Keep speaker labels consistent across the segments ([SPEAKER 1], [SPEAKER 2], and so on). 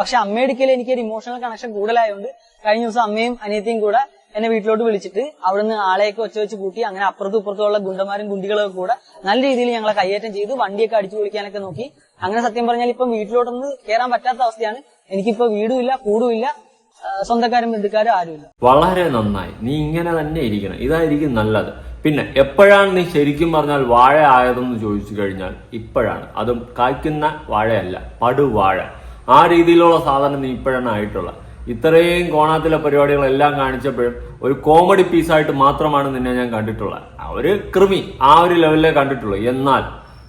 [SPEAKER 1] പക്ഷെ അമ്മയെടുക്കൽ എനിക്ക് ഒരു ഇമോഷണൽ കണക്ഷൻ കൂടുതലായതുകൊണ്ട് കഴിഞ്ഞ ദിവസം അമ്മയും അനിയത്തിയും കൂടെ എന്നെ വീട്ടിലോട്ട് വിളിച്ചിട്ട് അവിടുന്ന് ആളെയൊക്കെ ഒച്ച വെച്ച് കൂട്ടി അങ്ങനെ അപ്പുറത്തും ഇപ്പുറത്തുമുള്ള ഗുണ്ടന്മാരും ഗുണ്ടികളൊക്കെ കൂടെ നല്ല രീതിയിൽ ഞങ്ങളെ കയ്യേറ്റം ചെയ്ത് വണ്ടിയൊക്കെ അടിച്ചു പൊളിക്കാനൊക്കെ നോക്കി. അങ്ങനെ സത്യം പറഞ്ഞാൽ ഇപ്പം വീട്ടിലോട്ടൊന്ന് കയറാൻ പറ്റാത്ത അവസ്ഥയാണ്. എനിക്കിപ്പോ വീടുമില്ല കൂടുമില്ല സ്വന്തക്കാരും ബന്ധുക്കാരും ആരുമില്ല.
[SPEAKER 2] വളരെ നന്നായി. നീ ഇങ്ങനെ തന്നെ ഇരിക്കണം. ഇതായിരിക്കും നല്ലത്. പിന്നെ എപ്പോഴാണ് നീ ശരിക്കും പറഞ്ഞാൽ വാഴ ആയതെന്ന് ചോദിച്ചു കഴിഞ്ഞാൽ ഇപ്പോഴാണ്. അതും കായ്ക്കുന്ന വാഴയല്ല പടുവാഴ. ആ രീതിയിലുള്ള സാധനം നീ ഇപ്പോഴാണ് ആയിട്ടുള്ളത്. ഇത്രയും കോണാത്തിലെ പരിപാടികളെല്ലാം കാണിച്ചപ്പോഴും ഒരു കോമഡി പീസായിട്ട് മാത്രമാണ് നിന്നെ ഞാൻ കണ്ടിട്ടുള്ളത്. ഒരു കൃമി ആ ഒരു ലെവലിലേ കണ്ടിട്ടുള്ളൂ. എന്നാൽ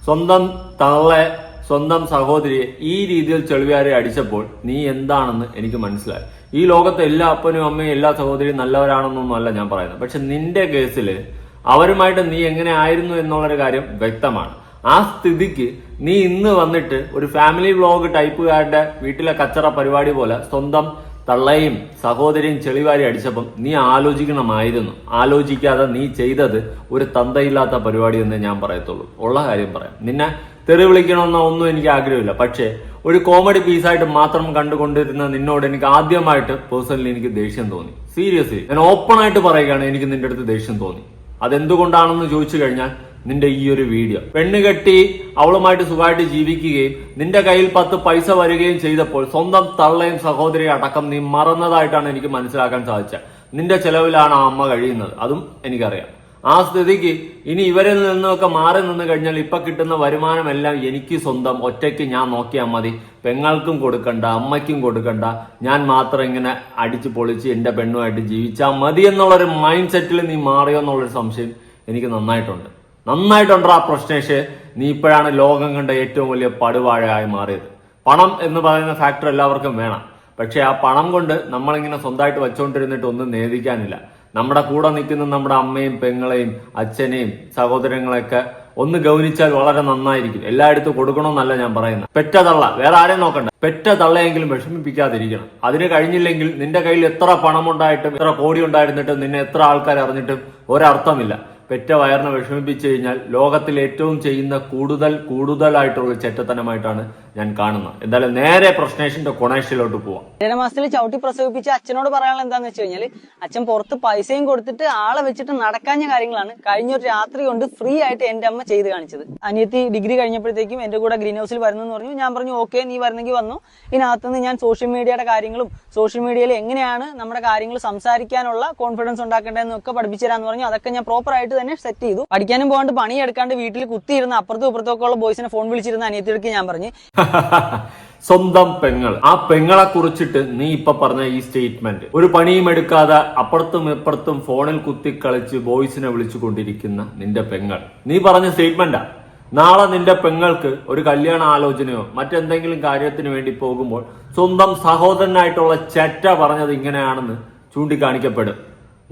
[SPEAKER 2] സ്വന്തം തള്ളെ സ്വന്തം സഹോദരിയെ ഈ രീതിയിൽ ചെളിവാരെ അടിച്ചപ്പോൾ നീ എന്താണെന്ന് എനിക്ക് മനസ്സിലായി. ഈ ലോകത്തെ എല്ലാ അപ്പനും അമ്മയും എല്ലാ സഹോദരിയും നല്ലവരാണെന്നൊന്നും അല്ല ഞാൻ പറയുന്നത്. പക്ഷെ നിന്റെ കേസിൽ അവരുമായിട്ട് നീ എങ്ങനെ ആയിരുന്നു എന്നുള്ളൊരു കാര്യം വ്യക്തമാണ്. ആ സ്ഥിതിക്ക് നീ ഇന്ന് വന്നിട്ട് ഒരു ഫാമിലി വ്ളോഗ് ടൈപ്പുകാരുടെ വീട്ടിലെ കച്ചറ പരിപാടി പോലെ സ്വന്തം തള്ളയും സഹോദരിയും ചെളിവാരി അടിച്ചപ്പം നീ ആലോചിക്കണമായിരുന്നു. ആലോചിക്കാതെ നീ ചെയ്തത് ഒരു തന്തയില്ലാത്ത പരിപാടി എന്ന് ഞാൻ പറയത്തുള്ളൂ. ഉള്ള കാര്യം പറയാം. നിന്നെ തെറി വിളിക്കണമെന്ന ഒന്നും എനിക്ക് ആഗ്രഹമില്ല. പക്ഷേ ഒരു കോമഡി പീസായിട്ട് മാത്രം കണ്ടുകൊണ്ടിരുന്ന നിന്നോട് എനിക്ക് ആദ്യമായിട്ട് പേഴ്സണലി എനിക്ക് ദേഷ്യം തോന്നി. സീരിയസ്ലി ഞാൻ ഓപ്പൺ ആയിട്ട് പറയുകയാണ് എനിക്ക് നിന്റെ അടുത്ത് ദേഷ്യം തോന്നി. അതെന്തുകൊണ്ടാണെന്ന് ചോദിച്ചു കഴിഞ്ഞാൽ നിന്റെ ഈ ഒരു വീഡിയോ പെണ്ണ് കെട്ടി അവളുമായിട്ട് സുഖമായിട്ട് ജീവിക്കുകയും നിന്റെ കയ്യിൽ പത്ത് പൈസ വരികയും ചെയ്തപ്പോൾ സ്വന്തം തള്ളയും സഹോദരിയും അടക്കം നീ മറന്നതായിട്ടാണ് എനിക്ക് മനസ്സിലാക്കാൻ സാധിച്ചത്. നിന്റെ ചെലവിലാണ് ആ അമ്മ കഴിയുന്നത്. അതും എനിക്കറിയാം. ആ സ്ഥിതിക്ക് ഇനി ഇവരിൽ നിന്നൊക്കെ മാറി നിന്ന് കഴിഞ്ഞാൽ ഇപ്പൊ കിട്ടുന്ന വരുമാനമെല്ലാം എനിക്ക് സ്വന്തം. ഒറ്റയ്ക്ക് ഞാൻ നോക്കിയാൽ മതി. പെങ്ങൾക്കും കൊടുക്കണ്ട അമ്മയ്ക്കും കൊടുക്കണ്ട. ഞാൻ മാത്രം ഇങ്ങനെ അടിച്ച് പൊളിച്ച് എന്റെ പെണ്ണുമായിട്ട് ജീവിച്ചാൽ മതി എന്നുള്ളൊരു മൈൻഡ് സെറ്റിൽ നീ മാറിയോ എന്നുള്ളൊരു സംശയം എനിക്ക് നന്നായിട്ടുണ്ട്. നന്നായിട്ടുണ്ട് ആ പ്രശ്നേഷ് നീ ഇപ്പോഴാണ് ലോകം കണ്ട ഏറ്റവും വലിയ പടുവാഴയായി മാറിയത്. പണം എന്ന് പറയുന്ന ഫാക്ടർ എല്ലാവർക്കും വേണം. പക്ഷേ ആ പണം കൊണ്ട് നമ്മളിങ്ങനെ സ്വന്തമായിട്ട് വെച്ചോണ്ടിരുന്നിട്ട് ഒന്നും നേദിക്കാനില്ല നമ്മുടെ കൂടെ നിൽക്കുന്ന നമ്മുടെ അമ്മയും പെങ്ങളെയും അച്ഛനെയും സഹോദരങ്ങളെയൊക്കെ ഒന്ന് ഗൗനിച്ചാൽ വളരെ നന്നായിരിക്കും. എല്ലായിടത്തും കൊടുക്കണമെന്നല്ല ഞാൻ പറയുന്നത്. പെറ്റ തള്ള വേറെ ആരെയും നോക്കണ്ട. പെറ്റ തള്ളയെങ്കിലും വിഷമിപ്പിക്കാതിരിക്കണം. അതിന് കഴിഞ്ഞില്ലെങ്കിൽ നിന്റെ കയ്യിൽ എത്ര പണം ഉണ്ടായിട്ടും എത്ര കോടി ഉണ്ടായിരുന്നിട്ടും നിന്നെ എത്ര ആൾക്കാർ അറിഞ്ഞിട്ടും ഒരർത്ഥമില്ല. പെറ്റ വയറിനെ വിഷമിപ്പിച്ചു കഴിഞ്ഞാൽ ലോകത്തിൽ ഏറ്റവും ചെയ്യുന്ന കൂടുതൽ കൂടുതലായിട്ടുള്ള ചെറ്റത്തനമായിട്ടാണ് ഞാൻ കാണുന്നത് എന്തായാലും നേരെ പ്രശ്നേഷിന്റെ കൊണേഷിലോട്ട് പോവാം.
[SPEAKER 1] ഏഴര മാസത്തിൽ ചവിട്ടി പ്രസവിപ്പിച്ച അച്ഛനോട് പറയാനുള്ള എന്താന്ന് വെച്ച് കഴിഞ്ഞാൽ അച്ഛൻ പുറത്ത് പൈസയും കൊടുത്തിട്ട് ആളെ വെച്ചിട്ട് നടക്കാഞ്ഞ കാര്യങ്ങളാണ് കഴിഞ്ഞ ഒരു രാത്രി കൊണ്ട് ഫ്രീ ആയിട്ട് എന്റെ അമ്മ ചെയ്ത് കാണിച്ചത്. അനിയത്തി ഡിഗ്രി കഴിഞ്ഞപ്പോഴത്തേക്കും എന്റെ കൂടെ ഗ്രീൻ ഹൗസിൽ വരുന്നു എന്ന് പറഞ്ഞു. ഞാൻ പറഞ്ഞു ഓക്കെ നീ വരുന്നെങ്കിൽ വന്നു. ഇതിനകത്തുനിന്ന് ഞാൻ സോഷ്യൽ മീഡിയയുടെ കാര്യങ്ങളും സോഷ്യൽ മീഡിയയിൽ എങ്ങനെയാണ് നമ്മുടെ കാര്യങ്ങൾ സംസാരിക്കാനുള്ള കോൺഫിഡൻസ് ഉണ്ടാക്കേണ്ടതെന്നൊക്കെ പഠിപ്പിച്ചു തരാന്ന് പറഞ്ഞു. അതൊക്കെ ഞാൻ പ്രോപ്പർ ആയിട്ട് തന്നെ സെറ്റ് ചെയ്തു. പഠിക്കാനും പോകാണ്ട് പണിയെടുക്കാണ്ട് വീട്ടിൽ കുത്തിയിരുന്ന അപ്പുറത്തും ഇപ്പുറത്തൊക്കെ ഉള്ള ബോയ്സിനെ ഫോൺ വിളിച്ചിരുന്ന അനിയത്തിയൊക്കെ ഞാൻ പറഞ്ഞു.
[SPEAKER 2] സ്വന്തം പെങ്ങൾ. ആ പെങ്ങളെ കുറിച്ചിട്ട് നീ ഇപ്പൊ പറഞ്ഞ ഈ സ്റ്റേറ്റ്മെന്റ് ഒരു പണിയും എടുക്കാതെ അപ്പുറത്തും ഇപ്പുറത്തും ഫോണിൽ കുത്തി കളിച്ച് ബോയ്സിനെ വിളിച്ചു കൊണ്ടിരിക്കുന്ന നിന്റെ പെങ്ങൾ. നീ പറഞ്ഞ സ്റ്റേറ്റ്മെന്റാ നാളെ നിന്റെ പെങ്ങൾക്ക് ഒരു കല്യാണ ആലോചനയോ മറ്റെന്തെങ്കിലും കാര്യത്തിന് വേണ്ടി പോകുമ്പോൾ സ്വന്തം സഹോദരനായിട്ടുള്ള ചെറ്റ പറഞ്ഞത് ഇങ്ങനെയാണെന്ന് ചൂണ്ടിക്കാണിക്കപ്പെടും.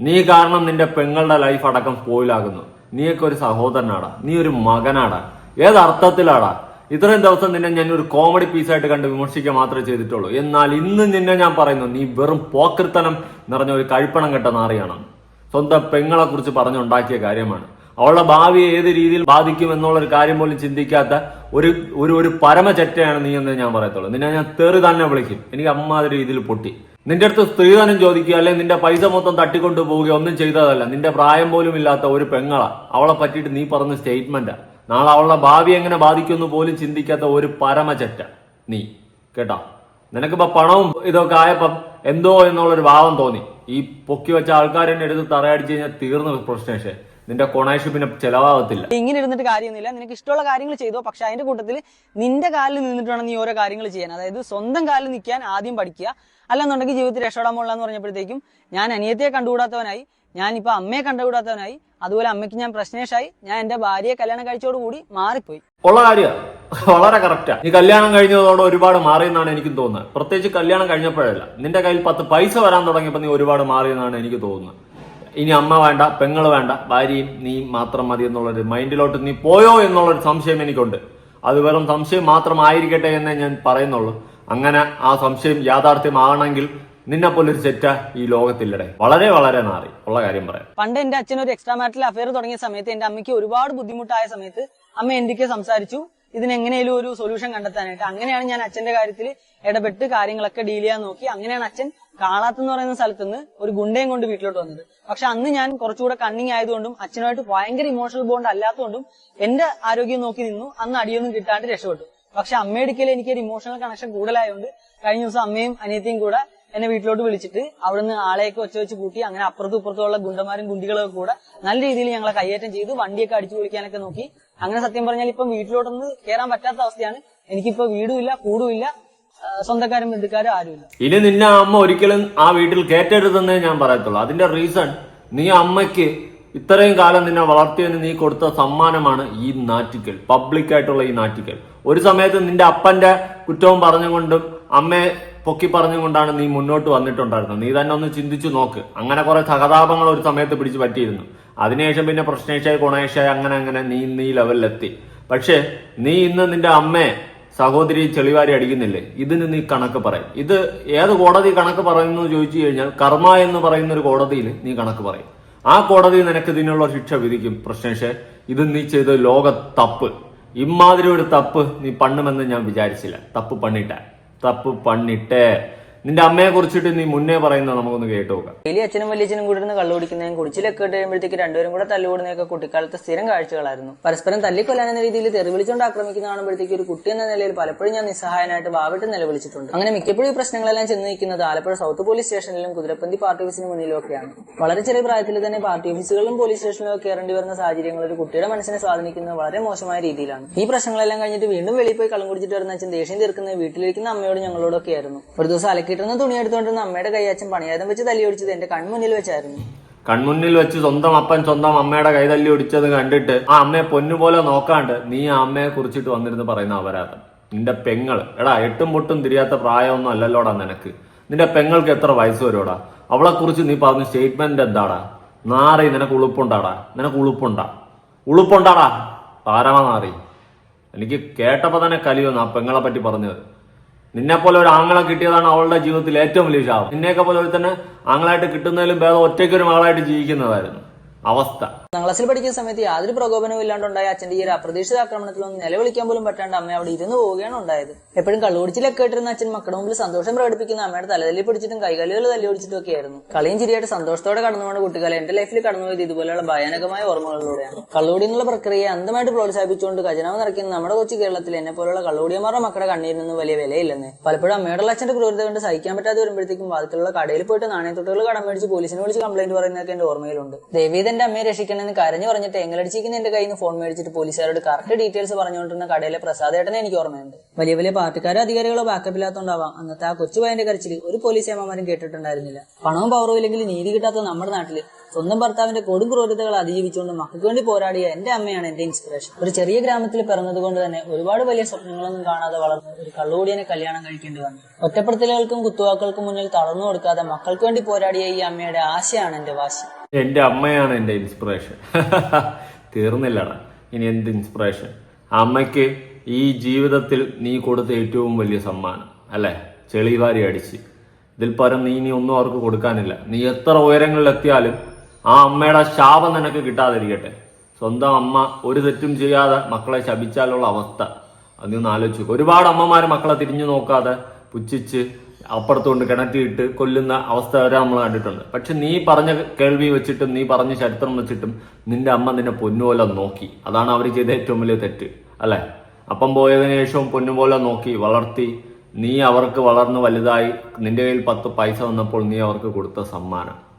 [SPEAKER 2] നീ കാരണം നിന്റെ പെങ്ങളുടെ ലൈഫ് അടക്കം സ്പോയിലാകുന്നു നീയൊക്കെ ഒരു സഹോദരനാടാ. നീ ഒരു മകനാടാ. ഏതർത്ഥത്തിലാടാ? ഇത്രയും ദിവസം നിന്നെ ഞാൻ ഒരു കോമഡി പീസായിട്ട് കണ്ട് വിമർശിക്കുക മാത്രമേ ചെയ്തിട്ടുള്ളൂ. എന്നാൽ ഇന്ന് നിന്നെ ഞാൻ പറയുന്നു നീ വെറും പോക്കൃത്തനം നിറഞ്ഞ ഒരു കഴിപ്പണം കെട്ട നാറിയാണ്. സ്വന്തം പെങ്ങളെ കുറിച്ച് പറഞ്ഞുണ്ടാക്കിയ കാര്യമാണ്. അവളുടെ ഭാവിയെ ഏത് രീതിയിൽ ബാധിക്കും എന്നുള്ള ഒരു കാര്യം പോലും ചിന്തിക്കാത്ത ഒരു ഒരു ഒരു പരമചറ്റയാണ് നീ എന്ന് ഞാൻ പറയത്തുള്ളൂ. നിന്നെ ഞാൻ തെറി തന്നെ വിളിക്കും. എനിക്ക് അമ്മാതിരി രീതിയിൽ പൊട്ടി. നിന്റെ അടുത്ത് സ്ത്രീധനം ചോദിക്കുക അല്ലെങ്കിൽ നിന്റെ പൈസ മൊത്തം തട്ടിക്കൊണ്ടു പോവുകയോ ഒന്നും ചെയ്തതല്ല. നിന്റെ പ്രായം പോലും ഇല്ലാത്ത ഒരു പെങ്ങള. അവളെ പറ്റിയിട്ട് നീ പറഞ്ഞ സ്റ്റേറ്റ്മെന്റാ നാളെ അവളുടെ ഭാവി എങ്ങനെ ബാധിക്കുമെന്ന് പോലും ചിന്തിക്കാത്ത ഒരു പരമചറ്റ നീ. കേട്ടോ? നിനക്കിപ്പോ പണവും ഇതൊക്കെ ആയപ്പം എന്തോ എന്നുള്ളൊരു ഭാവം തോന്നി. ഈ പൊക്കി വെച്ച ആൾക്കാരെന്നെ എടുത്ത് തറയടിച്ച് കഴിഞ്ഞാൽ തീർന്നു പ്രശ്നേഷേ. നിന്റെ കൊണേഷ് പിന്നെ ചെലവാകത്തില്ല.
[SPEAKER 1] ഇങ്ങനെ ഇരുന്നിട്ട് കാര്യമൊന്നുമില്ല. നിനക്ക് ഇഷ്ടമുള്ള കാര്യങ്ങൾ ചെയ്തോ. പക്ഷെ അതിന്റെ കൂട്ടത്തിൽ നിന്റെ കാലിൽ നിന്നിട്ട് വേണം നീ ഓരോ കാര്യങ്ങൾ ചെയ്യാൻ. അതായത് സ്വന്തം കാലിൽ നിൽക്കാൻ ആദ്യം പഠിക്കുക. അല്ലെന്നുണ്ടെങ്കിൽ ജീവിതത്തിൽ രക്ഷപ്പെടാൻ പോലുള്ള എന്ന് പറഞ്ഞപ്പോഴത്തേക്കും ഞാൻ അനിയത്തെ കണ്ടുകൂടാത്തവനായി. ഇപ്പൊ അമ്മയെ കണ്ടുകൂടാത്തവനായി. അതുപോലെ അമ്മയ്ക്ക് ഞാൻ പ്രശ്നേഷായി. ഞാൻ എന്റെ ഭാര്യയെ കല്യാണം കഴിച്ചോടുകൂടി മാറിപ്പോയി.
[SPEAKER 2] ഉള്ള കാര്യമാണ് വളരെ കറക്റ്റാ നീ കല്യാണം കഴിഞ്ഞതോടെ ഒരുപാട് മാറി എന്നാണ് എനിക്ക് തോന്നുന്നത്. പ്രത്യേകിച്ച് കല്യാണം കഴിഞ്ഞപ്പോഴല്ല. നിന്റെ കയ്യിൽ പത്ത് പൈസ വരാൻ തുടങ്ങിയപ്പോൾ നീ ഒരുപാട് മാറി എന്നാണ് എനിക്ക് തോന്നുന്നത്. ഇനി അമ്മ വേണ്ട പെങ്ങൾ വേണ്ട ഭാര്യയും നീ മാത്രം മതി എന്നുള്ളൊരു മൈൻഡിലോട്ട് നീ പോയോ എന്നുള്ളൊരു സംശയം എനിക്കുണ്ട്. അത് വെറും സംശയം മാത്രമായിരിക്കട്ടെ എന്നേ ഞാൻ പറയുന്നുള്ളൂ. അങ്ങനെ ആ സംശയം യാഥാർത്ഥ്യമാകണമെങ്കിൽ നിന്നെ പോലൊരു സെറ്റ ഈ ലോകത്തില്ലടെ. വളരെ വളരെ നാറി. ഉള്ള കാര്യം പറയാം.
[SPEAKER 1] പണ്ട് എന്റെ അച്ഛൻ ഒരു എക്സ്ട്രാ മാരിറ്റൽ അഫയർ തുടങ്ങിയ സമയത്ത് എന്റെ അമ്മയ്ക്ക് ഒരുപാട് ബുദ്ധിമുട്ടായ സമയത്ത് അമ്മ എന്തൊക്കെ സംസാരിച്ചു. ഇതിനെങ്ങനെയും ഒരു സൊല്യൂഷൻ കണ്ടെത്താനായിട്ട്. അങ്ങനെയാണ് ഞാൻ അച്ഛന്റെ കാര്യത്തിൽ ഇടപെട്ട് കാര്യങ്ങളൊക്കെ ഡീൽ ചെയ്യാൻ നോക്കി. അങ്ങനെയാണ് അച്ഛൻ കാളാത്ത് എന്ന് പറയുന്ന സ്ഥലത്ത് നിന്ന് ഒരു ഗുണ്ടയും കൊണ്ട് വീട്ടിലോട്ട് വന്നത്. പക്ഷെ അന്ന് ഞാൻ കുറച്ചുകൂടെ കണ്ണിങ് ആയതുകൊണ്ടും അച്ഛനുമായിട്ട് ഭയങ്കര ഇമോഷണൽ ബോണ്ട് അല്ലാത്തതുകൊണ്ടും എന്റെ ആരോഗ്യം നോക്കി നിന്നു. അന്ന് അടിയൊന്നും കിട്ടാണ്ട് രക്ഷപ്പെട്ടു. പക്ഷെ അമ്മയുടെ എനിക്ക് ഒരു ഇമോഷണൽ കണക്ഷൻ കൂടുതലായതുകൊണ്ട് കഴിഞ്ഞ ദിവസം അമ്മയും അനിയത്തിയും കൂടെ എന്നെ വീട്ടിലോട്ട് വിളിച്ചിട്ട് അവിടുന്ന് ആളെയൊക്കെ ഒച്ച വെച്ച് കൂട്ടി അങ്ങനെ അപ്പുറത്തും ഇപ്പുറത്തുള്ള ഗുണ്ടന്മാരും ഗുണ്ടികളൊക്കെ കൂടെ നല്ല രീതിയിൽ ഞങ്ങളെ കയ്യേറ്റം ചെയ്തു. വണ്ടിയൊക്കെ അടിച്ചു പൊളിക്കാനൊക്കെ നോക്കി. അങ്ങനെ സത്യം പറഞ്ഞാൽ ഇപ്പം വീട്ടിലോട്ടൊന്ന് കയറാൻ പറ്റാത്ത അവസ്ഥയാണ്. എനിക്കിപ്പോ വീടുമില്ല കൂടുമില്ല. സ്വന്തക്കാരും ബന്ധുക്കാരും ആരുമില്ല.
[SPEAKER 2] ഇനി നിന്നെ അമ്മ ഒരിക്കലും ആ വീട്ടിൽ കയറ്റരുതെന്നേ ഞാൻ പറയത്തുള്ളൂ. അതിന്റെ റീസൺ നീ അമ്മയ്ക്ക് ഇത്രയും കാലം നിന്നെ വളർത്തിയതിന് നീ കൊടുത്ത സമ്മാനമാണ് ഈ നാറ്റിക്കൽ പബ്ലിക് ആയിട്ടുള്ള ഈ നാറ്റിക്കൽ. ഒരു സമയത്ത് നിന്റെ അപ്പന്റെ കുറ്റവും പറഞ്ഞുകൊണ്ടും അമ്മയെ പൊക്കി പറഞ്ഞുകൊണ്ടാണ് നീ മുന്നോട്ട് വന്നിട്ടുണ്ടായിരുന്നത്. നീ തന്നെ ഒന്ന് ചിന്തിച്ചു നോക്ക്. അങ്ങനെ കുറെ സഹതാപങ്ങൾ ഒരു സമയത്ത് പിടിച്ചു പറ്റിയിരുന്നു. അതിനുശേഷം പിന്നെ പ്രശ്നേഷായി ഗുണേഷായി അങ്ങനെ അങ്ങനെ നീ ഇന്ന് ഈ ലെവലിലെത്തി പക്ഷേ നീ ഇന്ന് നിന്റെ അമ്മയെ സഹോദരി ചെളിവാരി അടിക്കുന്നില്ലേ? ഇതിന് നീ കണക്ക് പറയും. ഇത് ഏത് കോടതി കണക്ക് പറയുന്നു ചോദിച്ചു കഴിഞ്ഞാൽ കർമ്മ എന്ന് പറയുന്ന ഒരു കോടതിയിൽ നീ കണക്ക് പറയും. ആ കോടതി നിനക്ക് ഇതിനുള്ള ശിക്ഷ വിധിക്കും പ്രശ്നേഷെ ഇത് നീ ചെയ്ത ലോക തപ്പ്. ഇമാതിരി ഒരു തപ്പ് നീ പണ്ണുമെന്ന് ഞാൻ വിചാരിച്ചില്ല. തപ്പ് പണിട്ട തപ്പ് പണിട്ടേ നിന്റെ അമ്മയെ കുറിച്ചിട്ട് നീ മുന്നേ പറയുന്നത് നമുക്കൊന്ന് കേട്ടു നോക്കാം.
[SPEAKER 1] വലിയ അച്ഛനും വലിയച്ഛനും കൂടി ഇരുന്ന് കള്ളു കുടിക്കുന്നതും കുടിച്ചിലൊക്കെ കഴിയുമ്പോഴത്തേക്ക് രണ്ടുപേരും കൂടെ തല്ലുകൂടുന്നതൊക്കെ കുട്ടിക്കാലത്ത് സ്ഥിരം കാഴ്ചകളായിരുന്നു. പരസ്പരം തല്ലിക്കൊല്ലാൻ എന്ന രീതിയിൽ തെറി വിളിച്ചുകൊണ്ട് ആക്രമിക്കുന്ന കാണുമ്പോഴത്തേക്ക് ഒരു കുട്ടി എന്ന നിലയിൽ പലപ്പോഴും ഞാൻ നിസ്സഹായനായിട്ട് വാവിട്ട് നിലവിളിച്ചിട്ടുണ്ട്. അങ്ങനെ മിക്കപ്പോഴും ഈ പ്രശ്നങ്ങളെല്ലാം ചെന്ന് നിൽക്കുന്നത് ആലപ്പുഴ സൗത്ത് പോലീസ് സ്റ്റേഷനിലും കുതിരപ്പന്തി പാർട്ടി ഓഫീസിന് മുന്നിലും ഒക്കെയാണ് വളരെ ചെറിയ പ്രായത്തിൽ തന്നെ പാർട്ടി ഓഫീസുകളിലും പോലീസ് സ്റ്റേഷനിലും ഒക്കെ കയറേണ്ടി വരുന്ന സാഹചര്യങ്ങൾ ഒരു കുട്ടിയുടെ മനസ്സിനെ സ്വാധീനിക്കുന്നത് വളരെ മോശമായ രീതിയിലാണ്. ഈ പ്രശ്നങ്ങളെല്ലാം കഴിഞ്ഞിട്ട് വീണ്ടും വെളിയിൽ പോയി കള്ളം കുടിച്ചിട്ട് വരുന്ന അച്ഛൻ ദേഷ്യം തീർക്കുന്നത് വീട്ടിലിരിക്കുന്ന അമ്മയോട് ഞങ്ങളോടൊക്കെ ആയിരുന്നു ഒരു ദിവസം അലക്കിയിട്ടിരുന്ന തുണി എടുത്തുകൊണ്ടിരുന്ന അമ്മയുടെ കൈ പണിയായുധം വെച്ച് തല്ലി ഓടിച്ചത് എന്റെ കൺമുന്നിൽ വെച്ചായിരുന്നു.
[SPEAKER 2] കൺമുന്നിൽ വെച്ച് സ്വന്തം അപ്പൻ സ്വന്തം അമ്മയുടെ കൈ തല്ലി ഒടിച്ചത് കണ്ടിട്ട് ആ അമ്മയെ പൊന്നുപോലെ നോക്കാണ്ട് നീ ആ അമ്മയെ കുറിച്ചിട്ട് വന്നിരുന്ന് പറയുന്ന അപരാധം. നിന്റെ പെങ്ങൾ എടാ എട്ടും പൊട്ടും തിരിയാത്ത പ്രായമൊന്നും അല്ലല്ലോടാ നിനക്ക്. നിന്റെ പെങ്ങൾക്ക് എത്ര വയസ്സ് വരുമോടാ അവളെ കുറിച്ച് നീ പറഞ്ഞ സ്റ്റേറ്റ്മെന്റ് എന്താടാ? നാറി നിനക്ക് ഉളുപ്പുണ്ടാടാ? നിനക്ക് ഉളുപ്പുണ്ടാ? ഉളുപ്പുണ്ടാടാ? പാരമനാറി എനിക്ക് കേട്ടപ്പോ തന്നെ കലിയൊന്നു ആ പെങ്ങളെ പറ്റി പറഞ്ഞത് നിന്നെ പോലെ ഒരു ആങ്ങളെ കിട്ടിയതാണ് അവളുടെ ജീവിതത്തിൽ ഏറ്റവും വലിയ ശാപം. നിന്നെയൊക്കെ പോലെ തന്നെ ആങ്ങളായിട്ട് കിട്ടുന്നതിലും ഭേദം ഒറ്റയ്ക്ക് ഒരു മകളായിട്ട് ജീവിക്കുന്നതായിരുന്നു. അവസ്ഥ.
[SPEAKER 1] ക്ലാസ്സിൽ പഠിക്കുന്ന സമയത്ത് യാതൊരു പ്രകോപനവും ഇല്ലാണ്ടുണ്ടായ അച്ഛന്റെ ഈ ഒരു അപ്രതീക്ഷിത ആക്രമണത്തിലൊന്നും നിലവിളിക്കാൻ പോലും പറ്റാണ്ട് അമ്മ അവിടെ ഇരുന്ന് പോവുകയാണ് ഉണ്ടായത്. എപ്പോഴും കള്ളുപിടിച്ചിലൊക്കെ ഇട്ടിരുന്ന അച്ഛൻ മക്കളുടെ മുമ്പിൽ സന്തോഷം പ്രകടിപ്പിക്കുന്ന അമ്മയുടെ തലതല്ലി പിടിച്ചിട്ടും കൈകാലുകൾ തല്ലി ഓടിച്ചിട്ടും ഒക്കെ ആയിരുന്നു. കളിയും ചിരിയായിട്ട് സന്തോഷത്തോടെ കടന്നുകൊണ്ട് കുട്ടികളെ എന്റെ ലൈഫിൽ കടന്നുപോയത് ഇതുപോലെയുള്ള ഭയാനകമായ ഓർമ്മകളിലൂടെയാണ്. കള്ളുകൂടി എന്നുള്ള പ്രക്രിയയെ അന്തമായിട്ട് പ്രോത്സാഹിപ്പിച്ചുകൊണ്ട് ഖജനാവ് നിറയ്ക്കുന്ന നമ്മുടെ കൊച്ചു കേരളത്തിൽ എന്നെ പോലുള്ള കള്ളുകൂടിയന്മാരുടെ മക്കളുടെ കണ്ണീരിനൊന്നും വലിയ വിലയില്ലെന്ന്. പലപ്പോഴും അമ്മയുടെ അച്ഛന്റെ ക്രൂരത കൊണ്ട് സഹിക്കാൻ പറ്റാതെ വരുമ്പോഴത്തേക്കും ബാധിക്കുള്ള കടയിൽ പോയിട്ട് നാണയത്തൊട്ടുകൾ കടം മേടിച്ച് പോലീസിനെ വിളിച്ച് കംപ്ലൈന്റ് പറയുന്നതൊക്കെ എന്റെ ഓർമ്മയിലുണ്ട്. ദേവീത് എന്റെ അമ്മയെ രക്ഷിക്കണമെന്ന് കരഞ്ഞു പറഞ്ഞിട്ട് എങ്ങലടിച്ചിരിക്കുന്ന എന്റെ കയ്യിൽ നിന്ന് ഫോൺ മേടിച്ചിട്ട് പോലീസുകാരോട് കറക്റ്റ് ഡീറ്റെയിൽസ് പറഞ്ഞുകൊണ്ടിരുന്ന കടയിലെ പ്രസാദേട്ടനെ എനിക്ക് ഓർമ്മയുണ്ട്. വലിയ വലിയ പാർട്ടിക്കാരോ അധികാരികളോ ബാക്കപ്പ് ഇല്ലാത്തതുകൊണ്ടാവാം അന്നത്തെ ആ കൊച്ചു പയ്യന്റെ കരച്ചിൽ ഒരു പോലീസ് ഏമാരും കേട്ടിട്ടുണ്ടായിരുന്നില്ല. പണവും പവറും ഇല്ലെങ്കിൽ നീതി കിട്ടാത്ത നമ്മുടെ നാട്ടിൽ സ്വന്തം ഭർത്താവിന്റെ കൊടും ക്രൂരതകൾ അതിജീവിച്ചുകൊണ്ട് മക്കൾക്ക് വേണ്ടി പോരാടിയ എന്റെ അമ്മയാണ് എന്റെ ഇൻസ്പിറേഷൻ ഒരു ചെറിയ ഗ്രാമത്തിൽ പിറന്നതുകൊണ്ട് തന്നെ ഒരുപാട് വലിയ സ്വപ്നങ്ങളൊന്നും കാണാതെ വളർന്ന് ഒരു കള്ളുകൂടിയനെ കല്യാണം കഴിക്കേണ്ടി വന്നു. ഒറ്റപ്പെടുത്തലുകൾക്കും കുത്തുവാക്കുകൾക്കും മുന്നിൽ തളർന്നു കൊടുക്കാതെ മക്കൾക്ക് വേണ്ടി പോരാടിയ ഈ അമ്മയുടെ ആശയാണ് എന്റെ വാശി.
[SPEAKER 2] എന്റെ അമ്മയാണ് എന്റെ ഇൻസ്പിറേഷൻ തീർന്നില്ലടാ. ഇനി എന്ത് ഇൻസ്പിറേഷൻ അമ്മയ്ക്ക് ഈ ജീവിതത്തിൽ നീ കൊടുത്ത ഏറ്റവും വലിയ സമ്മാനം അല്ലേ? ചെളിവാരി അടിച്ച്. ഇതിൽ പരം നീ ഇനി ഒന്നും അവർക്ക് കൊടുക്കാനില്ല. നീ എത്ര ഉയരങ്ങളിലെത്തിയാലും ആ അമ്മയുടെ ശാപം നിനക്ക് കിട്ടാതിരിക്കട്ടെ. സ്വന്തം അമ്മ ഒരു തെറ്റും ചെയ്യാതെ മക്കളെ ശപിച്ചാലുള്ള അവസ്ഥ. അത് നിന്ന് ആലോചിച്ച്. ഒരുപാട് അമ്മമാര് മക്കളെ തിരിഞ്ഞു നോക്കാതെ പുച്ഛിച്ച് അപ്പുറത്തുകൊണ്ട് കിണറ്റിയിട്ട് കൊല്ലുന്ന അവസ്ഥ വരെ നമ്മൾ കണ്ടിട്ടുണ്ട്. പക്ഷെ നീ പറഞ്ഞ കേൾവി വെച്ചിട്ടും നീ പറഞ്ഞ ചരിത്രം വെച്ചിട്ടും നിന്റെ അമ്മ നിന്നെ പൊന്നുപോലെ നോക്കി. അതാണ് അവർ ചെയ്ത ഏറ്റവും വലിയ തെറ്റ് അല്ലെ? അപ്പം പോയതിനു ശേഷവും പൊന്നുപോലെ നോക്കി വളർത്തി. നീ അവർക്ക് വളർന്ന് വലുതായി നിന്റെ കയ്യിൽ പത്ത് പൈസ വന്നപ്പോൾ നീ അവർക്ക് കൊടുത്ത സമ്മാനം.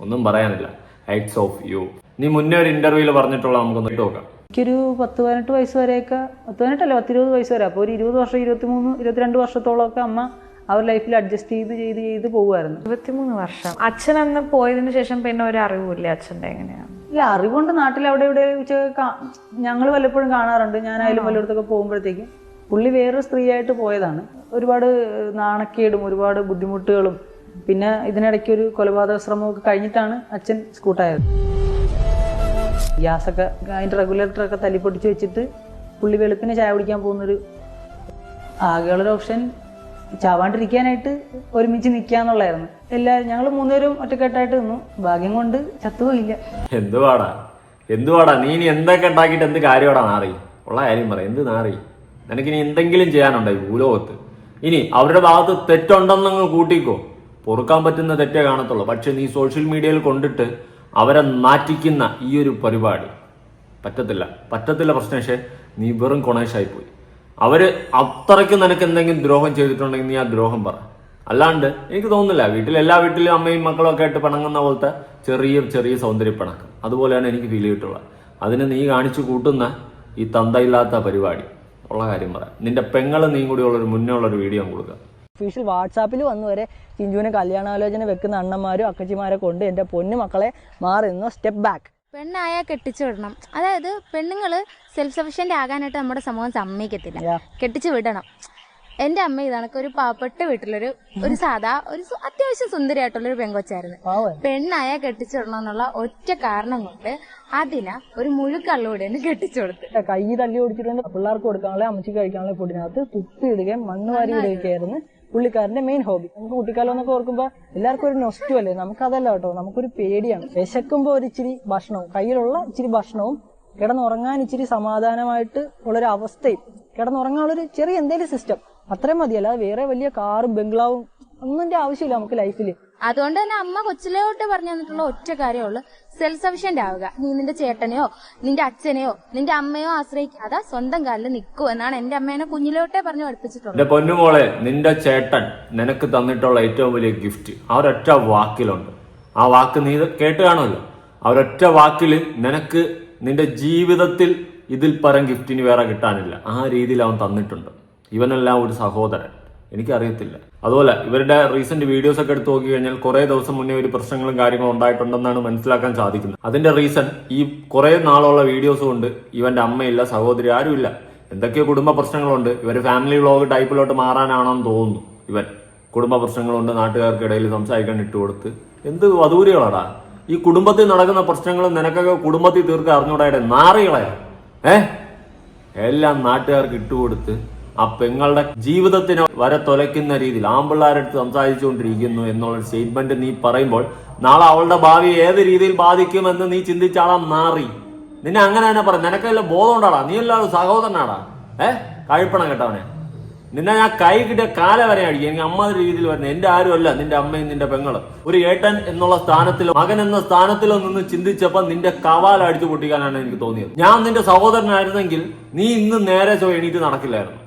[SPEAKER 2] ഒന്നും പറയാനില്ല. ഹൈറ്റ്സ് ഓഫ് യു നീ മുന്നേ ഒരു ഇന്റർവ്യൂവിൽ പറഞ്ഞിട്ടുള്ള നമുക്കൊന്ന് നോക്കാം.
[SPEAKER 3] എനിക്കൊരു പത്ത് പതിനെട്ട് വയസ്സ് വരെയൊക്കെ പത്ത് പതിനെട്ടല്ല പത്തിരുപത് വയസ്സ് വരെ. അപ്പോൾ ഒരു ഇരുപത് വർഷം ഇരുപത്തി മൂന്ന് ഇരുപത്തിരണ്ട് വർഷത്തോളമൊക്കെ അമ്മ അവർ ലൈഫിൽ അഡ്ജസ്റ്റ് ചെയ്ത് ചെയ്ത് ചെയ്ത് പോകുമായിരുന്നു.
[SPEAKER 4] ഇരുപത്തിമൂന്ന് വർഷം. അച്ഛൻ അന്ന് പോയതിന് ശേഷം പിന്നെ ഒരു അറിവില്ല അച്ഛന്റെ എങ്ങനെയാണ്?
[SPEAKER 3] ഈ അറിവുകൊണ്ട് നാട്ടിൽ അവിടെ ഇവിടെ വെച്ച് ഞങ്ങൾ വല്ലപ്പോഴും കാണാറുണ്ട്. ഞാനായാലും വല്ലയിടത്തൊക്കെ പോകുമ്പോഴത്തേക്കും പുള്ളി വേറൊരു സ്ത്രീയായിട്ട് പോയതാണ്. ഒരുപാട് നാണക്കേടും ഒരുപാട് ബുദ്ധിമുട്ടുകളും പിന്നെ ഇതിനിടയ്ക്ക് ഒരു കൊലപാതക ശ്രമമൊക്കെ കഴിഞ്ഞിട്ടാണ് അച്ഛൻ സ്കൂട്ടായത്. ഗ്യാസൊക്കെ അതിന്റെ റെഗുലേറ്ററൊക്കെ തല്ലിപ്പൊട്ടിച്ച് വെച്ചിട്ട് പുള്ളി വെളുപ്പിന് ചായ കുടിക്കാൻ പോകുന്നൊരു ആകെയുള്ളൊരു ഓപ്ഷൻ. ചാവാണ്ടിരിക്കാനായിട്ട് ഒരുമിച്ച് നിൽക്കാന്നുള്ളായിരുന്നു എല്ലാവരും ഞങ്ങൾ മൂന്നുപേരും ഒറ്റക്കെട്ടായിട്ട് നിന്നു. ഭാഗ്യം കൊണ്ട് ചത്തുപോയില്ല.
[SPEAKER 2] എന്തുവാടാ? എന്തുവാടാ? നീ ഇനി എന്തൊക്കെ ഉണ്ടാക്കിയിട്ട് എന്ത് കാര്യമാടാ നാറി? ഉള്ള കാര്യം പറ എന്ത് നാറി? നിനക്കിനി എന്തെങ്കിലും ചെയ്യാനുണ്ടോ ഈ ഭൂലോകത്ത്? ഇനി അവരുടെ ഭാഗത്ത് തെറ്റുണ്ടെന്നങ്ങ് കൂട്ടിക്കോ. പൊറുക്കാൻ പറ്റുന്ന തെറ്റേ കാണത്തുള്ളൂ. പക്ഷെ നീ സോഷ്യൽ മീഡിയയിൽ കൊണ്ടിട്ട് അവരെ നാറ്റിക്കുന്ന ഈ ഒരു പരിപാടി പറ്റത്തില്ല. പറ്റത്തില്ല പ്രശ്നേഷേ നീ വെറും കൊണേഷായി പോയി അവർ അത്രയ്ക്ക് നിനക്ക് എന്തെങ്കിലും ദ്രോഹം ചെയ്തിട്ടുണ്ടെങ്കിൽ നീ ആ ദ്രോഹം പറ. അല്ലാണ്ട് എനിക്ക് തോന്നുന്നില്ല. വീട്ടിൽ എല്ലാ വീട്ടിലും അമ്മയും മക്കളും ഒക്കെ ആയിട്ട് പിണങ്ങുന്ന പോലത്തെ ചെറിയ ചെറിയ സൗന്ദര്യ പിണക്കം. അതുപോലെയാണ് എനിക്ക് ഫീൽ ചെയ്തിട്ടുള്ളത്. അതിന് നീ കാണിച്ചു കൂട്ടുന്ന ഈ തന്തയില്ലാത്ത പരിപാടി. ഉള്ള കാര്യം പറയാം. നിന്റെ പെങ്ങളും നീ കൂടി ഉള്ളൊരു മുന്നേ ഉള്ളൊരു വീഡിയോ കൊടുക്കുക
[SPEAKER 1] ഒഫീഷ്യൽ വാട്സാപ്പിൽ വന്നു വരെ ചിഞ്ചുവിനെ കല്യാണാലോചന വെക്കുന്ന അണ്ണന്മാരും അക്കച്ചിമാരെ കൊണ്ട് എന്റെ പൊന്നു മക്കളെ മാറി നിന്നു. സ്റ്റെപ്പ് ബാക്ക്
[SPEAKER 5] പെണ്ണായ കെട്ടിച്ചു വിടണം. അതായത് പെണ്ണുങ്ങൾ സെൽഫ് സഫിഷ്യന്റ് ആകാനായിട്ട് നമ്മുടെ സമൂഹം സമ്മതിക്കത്തില്ല. കെട്ടിച്ചു വിടണം. എന്റെ അമ്മ ഇതാണ് ഒരു പാവപ്പെട്ട വീട്ടിലൊരു ഒരു സാധാ ഒരു അത്യാവശ്യം സുന്ദരിയായിട്ടുള്ള ഒരു പെങ്കൊച്ചായിരുന്നു പെണ്ണായ കെട്ടിച്ചു വിടണം എന്നുള്ള ഒറ്റ കാരണം കൊണ്ട് അതിന ഒരു മുഴുക്കള്ളൂടെ കെട്ടിച്ചു കൊടുത്തു.
[SPEAKER 1] കൈ തല്ലി ഓടിച്ചിട്ടുണ്ട്. പിള്ളേർക്ക് കൊടുക്കാനുള്ള അമ്മച്ചി കഴിക്കാനുള്ള ഫുഡിനകത്ത് തുപ്പിയിടുകയും മണ്ണ് വാരി ഇടുകയൊക്കെയായിരുന്നു. പുള്ളിക്കാരന്റെ മെയിൻ ഹോബി നമുക്ക് കുട്ടിക്കാലം എന്നൊക്കെ ഓർക്കുമ്പോ എല്ലാവർക്കും ഒരു നൊസ്റ്റു അല്ലേ? നമുക്കതല്ല കേട്ടോ. നമുക്കൊരു പേടിയാണ്. വിശക്കുമ്പോ ഒരു ഇച്ചിരി ഭക്ഷണവും കയ്യിലുള്ള ഇച്ചിരി ഭക്ഷണവും കിടന്നുറങ്ങാൻ ഇച്ചിരി സമാധാനമായിട്ട് ഉള്ളൊരു അവസ്ഥയും കിടന്നുറങ്ങാനുള്ളൊരു ചെറിയ എന്തെങ്കിലും സിസ്റ്റം അത്രയും മതിയല്ല. വേറെ വലിയ കാറും ബംഗ്ലാവും ഒന്നിന്റെ ആവശ്യമില്ല നമുക്ക് ലൈഫിൽ
[SPEAKER 5] അതുകൊണ്ട് തന്നെ അമ്മ കൊച്ചിലോട്ട് പറഞ്ഞു തന്നിട്ടുള്ള ഒറ്റ കാര്യമുള്ളൂ സെൽഫ് സഫിഷ്യന്റ് ആവുക. നീ നിന്റെ ചേട്ടനെയോ നിന്റെ അച്ഛനെയോ നിന്റെ അമ്മയോ ആശ്രയിക്കാതെ സ്വന്തം കാലിൽ നിൽക്കൂ എന്നാണ് എന്റെ അമ്മേനെ കുഞ്ഞിലോട്ടേ പറഞ്ഞു പഠിപ്പിച്ചിട്ടുള്ളത്.
[SPEAKER 2] പൊന്നുമോളെ നിന്റെ ചേട്ടൻ നിനക്ക് തന്നിട്ടുള്ള ഏറ്റവും വലിയ ഗിഫ്റ്റ് ആ ഒരൊറ്റ വാക്കിലുണ്ട്. ആ വാക്ക് നീ കേട്ട് കാണുമല്ലോ. ആ ഒരൊറ്റ വാക്കിൽ നിനക്ക് നിന്റെ ജീവിതത്തിൽ ഇതിൽ പരം ഗിഫ്റ്റിന് വേറെ കിട്ടാനില്ല. ആ രീതിയിൽ അവൻ തന്നിട്ടുണ്ട്. ഇവനെല്ലാം ഒരു സഹോദരൻ. എനിക്കറിയത്തില്ല. അതുപോലെ ഇവരുടെ റീസെന്റ് വീഡിയോസ് ഒക്കെ എടുത്ത് നോക്കി കഴിഞ്ഞാൽ കുറെ ദിവസം മുന്നേ ഒരു പ്രശ്നങ്ങളും കാര്യങ്ങളും ഉണ്ടായിട്ടുണ്ടെന്നാണ് മനസ്സിലാക്കാൻ സാധിക്കുന്നത്. അതിന്റെ റീസൺ ഈ കുറെ നാളുള്ള വീഡിയോസ് കൊണ്ട് ഇവന്റെ അമ്മയില്ല സഹോദരി ആരുമില്ല. എന്തൊക്കെയോ കുടുംബ പ്രശ്നങ്ങളുണ്ട്. ഇവർ ഫാമിലി വ്ളോഗ് ടൈപ്പിലോട്ട് മാറാനാണെന്ന് തോന്നുന്നു ഇവൻ. കുടുംബ പ്രശ്നങ്ങളുണ്ട് നാട്ടുകാർക്കിടയിൽ സംസാരിക്കാൻ ഇട്ടുകൊടുത്ത് എന്ത് വധൂരികളാടാ? ഈ കുടുംബത്തിൽ നടക്കുന്ന പ്രശ്നങ്ങൾ നിനക്കൊക്കെ കുടുംബത്തിൽ തീർക്കാൻ അറിഞ്ഞൂടായിട്ട് നാറികളെ. ഏ? എല്ലാം നാട്ടുകാർക്ക് ഇട്ടുകൊടുത്ത് ആ പെങ്ങളുടെ ജീവിതത്തിന് വരെ തൊലയ്ക്കുന്ന രീതിയിൽ ആമ്പിള്ളാരടുത്ത് സംസാരിച്ചുകൊണ്ടിരിക്കുന്നു എന്നുള്ള സ്റ്റേറ്റ്മെന്റ് നീ പറയുമ്പോൾ നാളെ അവളുടെ ഭാവി ഏത് രീതിയിൽ ബാധിക്കുമെന്ന് നീ ചിന്തിച്ചാളാ മാറി. നിന്നെ അങ്ങനെ തന്നെ പറഞ്ഞു നിനക്കല്ല ബോധം ഉണ്ടാടാ. നീ എല്ലാവരും സഹോദരനാടാ. ഏ? കഴിപ്പണം കേട്ടവനെ. നിന്നെ ഞാൻ കൈ കിട്ടിയ കാല വരെ അടിക്കും. എനിക്ക് അമ്മ രീതിയിൽ വരുന്നത് എന്റെ ആരും അല്ല നിന്റെ അമ്മയും നിന്റെ പെങ്ങൾ. ഒരു ഏട്ടൻ എന്നുള്ള സ്ഥാനത്തിലോ മകൻ എന്ന സ്ഥാനത്തിലോ നിന്ന് ചിന്തിച്ചപ്പോ നിന്റെ കവാല അടിച്ചു പൊട്ടിക്കാനാണ് എനിക്ക് തോന്നിയത്. ഞാൻ നിന്റെ സഹോദരനായിരുന്നെങ്കിൽ നീ ഇന്ന് നേരെ ചോ എണീറ്റ് നടക്കില്ലായിരുന്നു.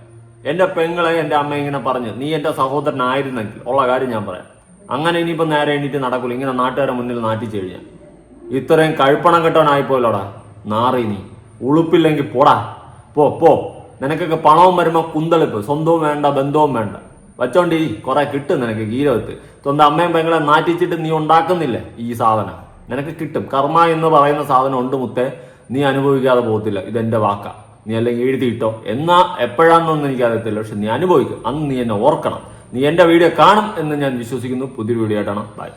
[SPEAKER 2] എന്റെ പെങ്ങളെ എന്റെ അമ്മ ഇങ്ങനെ പറഞ്ഞു. നീ എന്റെ സഹോദരനായിരുന്നെങ്കിൽ ഉള്ള കാര്യം ഞാൻ പറയാം. അങ്ങനെ ഇനിയിപ്പോ നേരെ എണീറ്റ് നടക്കൂല. ഇങ്ങനെ നാട്ടുകാരെ മുന്നിൽ നാട്ടിച്ചു കഴിഞ്ഞാൽ ഇത്രയും കഴുപ്പണം കെട്ടവനായിപ്പോയല്ലോടാ നാറി നീ. ഉളുപ്പില്ലെങ്കിൽ പോടാ. പോ പോ. നിനക്കൊക്കെ പണവും വരുമ്പോ കുന്തളിപ്പ്. സ്വന്തവും വേണ്ട ബന്ധവും വേണ്ട. വച്ചോണ്ടി കുറെ കിട്ടും നിനക്ക് ഗീരവത്ത് സ്വന്തം അമ്മയും പെങ്ങളെ നാറ്റിച്ചിട്ട് നീ ഉണ്ടാക്കുന്നില്ലേ ഈ സാധനം? നിനക്ക് കിട്ടും. കർമ്മ എന്ന് പറയുന്ന സാധനം ഉണ്ട് മുത്തേ. നീ അനുഭവിക്കാതെ പോകത്തില്ല. ഇതെന്റെ വാക്കാ. നീ അല്ലെങ്കിൽ എഴുതിയിട്ടോ. എന്നാ എപ്പോഴാണെന്നൊന്നും എനിക്കറിയത്തില്ല പക്ഷെ നീ അനുഭവിക്കും. അന്ന് നീ എന്നെ ഓർക്കണം. നീ എന്റെ വീഡിയോ കാണും എന്ന് ഞാൻ വിശ്വസിക്കുന്നു. പുതിയൊരു വീഡിയോ ആയിട്ടാണ്. ബൈ